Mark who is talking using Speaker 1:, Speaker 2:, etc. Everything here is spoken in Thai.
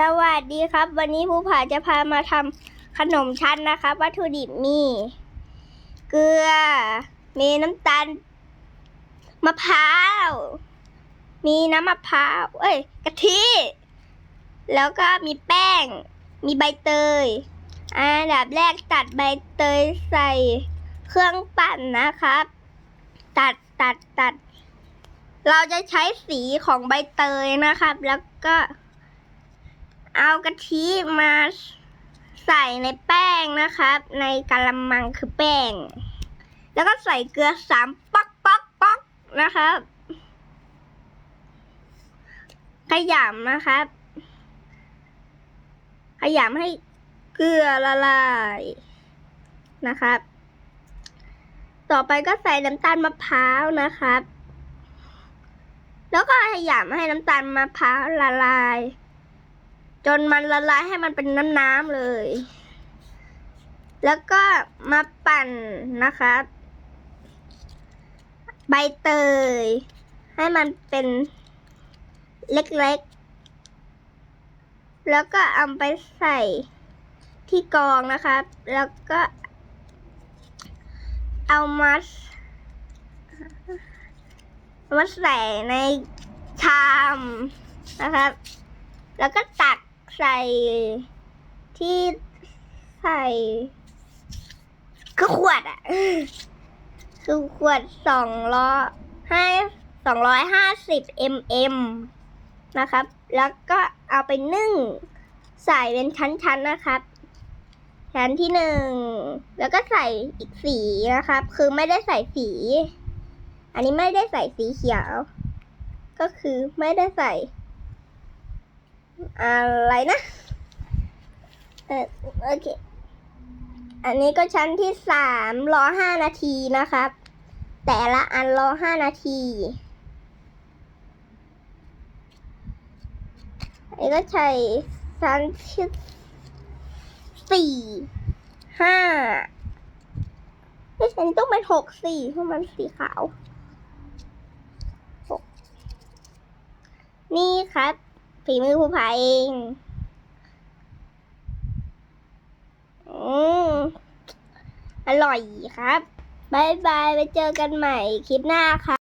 Speaker 1: สวัสดีครับ วันนี้ผู้ผาจะพามาทำขนมชั้นนะครับ วัตถุดิบมี เกลือ มีน้ำตาลมะพร้าว มีน้ำมะพร้าวเอ้ยกะทิ แล้วก็มีแป้ง มีใบเตย อันดับแรกตัดใบเตยใส่เครื่องปั่นนะครับ ตัดตัดตัด เราจะใช้สีของใบเตยนะครับ แล้วก็ เอากะทิมาใส่ในแป้งนะครับ ในกะละมังคือแป้ง แล้วก็ใส่เกลือสามป๊อกป๊อกป๊อกนะครับ ขยำนะครับ ขยำให้เกลือละลายนะครับ ต่อไปก็ใส่น้ำตาลมะพร้าวนะครับ แล้วก็ขยำให้น้ำตาลมะพร้าวละลาย จนมันละลายให้มันเป็นน้ำๆเลย แล้วก็มาปั่นนะครับใบเตย ให้มันเป็นเล็กๆ แล้วก็เอาไปใส่ที่กองนะครับ แล้วก็เอามามาใส่ในชามนะครับ แล้วก็ตัก ใส่ที่ใส่คือขวดอะคือขวดสองร้อยให้สองร้อยห้าสิบมมนะครับ แล้วก็เอาไปนึ่งใส่เป็นชั้นๆนะครับชั้นที่หนึ่งแล้วก็ใส่อีกสีนะครับ คือไม่ได้ใส่สี อันนี้ไม่ได้ใส่สีเขียว ก็คือไม่ได้ใส่ อะไรนะเออโอเค อันนี้ก็ชั้นที่สามรอห้านาทีนะครับ แต่ละอันรอห้านาทีอันนี้ก็ใช้ชั้นที่สี่ห้าไม่ใช่อันนี้ต้องเป็นหกสี่เพราะมันสีขาวหกนี่ครับ ฝีมือผู้ผาเองอืมอร่อยครับบายบายไปเจอกันใหม่คลิปหน้าค่ะ